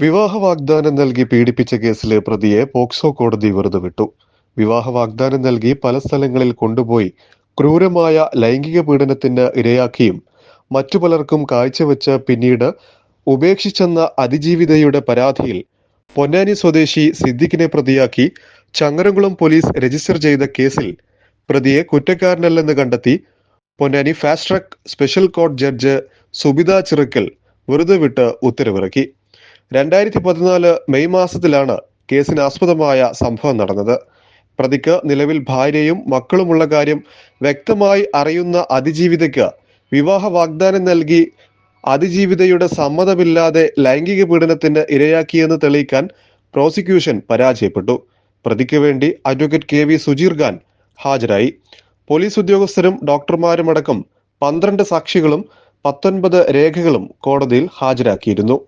വിവാഹ വാഗ്ദാനം നൽകി പീഡിപ്പിച്ച കേസിലെ പ്രതിയെ പോക്സോ കോടതി വെറുതെ വിട്ടു. വിവാഹ വാഗ്ദാനം നൽകി പല സ്ഥലങ്ങളിൽ കൊണ്ടുപോയി ക്രൂരമായ ലൈംഗിക പീഡനത്തിന് ഇരയാക്കിയും മറ്റു പലർക്കും കാഴ്ചവെച്ച് പിന്നീട് ഉപേക്ഷിച്ചെന്ന അതിജീവിതയുടെ പരാതിയിൽ പൊന്നാനി സ്വദേശി സിദ്ദിഖിനെ പ്രതിയാക്കി ചങ്ങരംകുളം പോലീസ് രജിസ്റ്റർ ചെയ്ത കേസിൽ പ്രതിയെ കുറ്റക്കാരനല്ലെന്ന് കണ്ടെത്തി Ponnani fast track special court judge Subitha Chirakkal വെറുതെ വിട്ട് ഉത്തരവിറക്കി. രണ്ടായിരത്തി പതിനാല് മെയ് മാസത്തിലാണ് കേസിന് ആസ്പദമായ സംഭവം നടന്നത്. പ്രതിക്ക് നിലവിൽ ഭാര്യയും മക്കളുമുള്ള കാര്യം വ്യക്തമായി അറിയുന്ന അതിജീവിതയ്ക്ക് വിവാഹ വാഗ്ദാനം നൽകി അതിജീവിതയുടെ സമ്മതമില്ലാതെ ലൈംഗിക പീഡനത്തിന് ഇരയാക്കിയെന്ന് തെളിയിക്കാൻ പ്രോസിക്യൂഷൻ പരാജയപ്പെട്ടു. പ്രതിക്ക് വേണ്ടി advocate K V Sujeer Khan ഹാജരായി. പോലീസ് ഉദ്യോഗസ്ഥരും ഡോക്ടർമാരുമടക്കം പന്ത്രണ്ട് സാക്ഷികളും പത്തൊൻപത് രേഖകളും കോടതിയിൽ ഹാജരാക്കിയിരുന്നു.